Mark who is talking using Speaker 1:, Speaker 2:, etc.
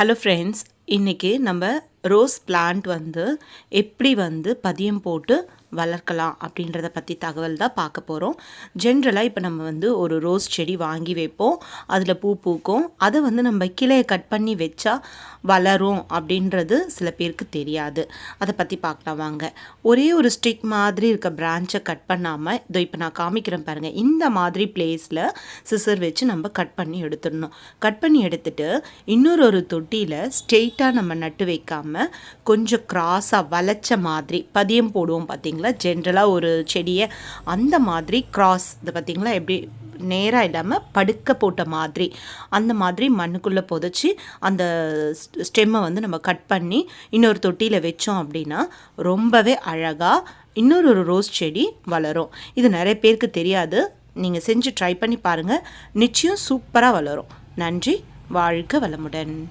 Speaker 1: Hello friends, இன்றைக்கி நம்ம rose plant வந்து எப்படி வந்து பதியம் போட்டு வளர்க்கலாம் அப்படின்றத பற்றி தகவல் தான் பார்க்க போகிறோம் ஜென்ரலாக இப்போ நம்ம வந்து ஒரு ரோஸ் செடி வாங்கி வைப்போம். அதில் பூ பூக்கும். அதை வந்து நம்ம கிளையை கட் பண்ணி வச்சா வளரும் அப்படின்றது சில பேருக்கு தெரியாது. அதை பற்றி பார்க்கலாம் வாங்க. ஒரே ஒரு ஸ்டிக் மாதிரி இருக்க பிரான்ச்சை கட் பண்ணாமல் இதோ இப்போ நான் காமிக்கிறேன் பாருங்கள் இந்த மாதிரி பிளேஸில் சிசர் வச்சு நம்ம கட் பண்ணி எடுத்துடணும். கட் பண்ணி எடுத்துட்டு இன்னொரு ஒரு தொட்டியில் ஸ்ட்ரெயிட்டாக நம்ம நட்டு வைக்காமல் கொஞ்சம் க்ராஸாக வளைச்ச மாதிரி பதியம் போடுவோம் பார்த்தீங்களா ஜென்ரலாக ஒரு செடியை அந்த மாதிரி க்ராஸ் இது பார்த்திங்களா எப்படி நேராக இல்லாமல் படுக்க போட்ட மாதிரி அந்த மாதிரி மண்ணுக்குள்ளே புதைச்சி அந்த ஸ்டெம்மை வந்து நம்ம கட் பண்ணி இன்னொரு தொட்டியில் வச்சோம் அப்படின்னா ரொம்பவே அழகாக இன்னொரு ஒரு ரோஸ் செடி வளரும். இது நிறைய பேருக்கு தெரியாது. நீங்கள் செஞ்சு ட்ரை பண்ணி பாருங்கள் நிச்சயம் சூப்பராக வளரும். நன்றி. வாழ்க வளமுடன்.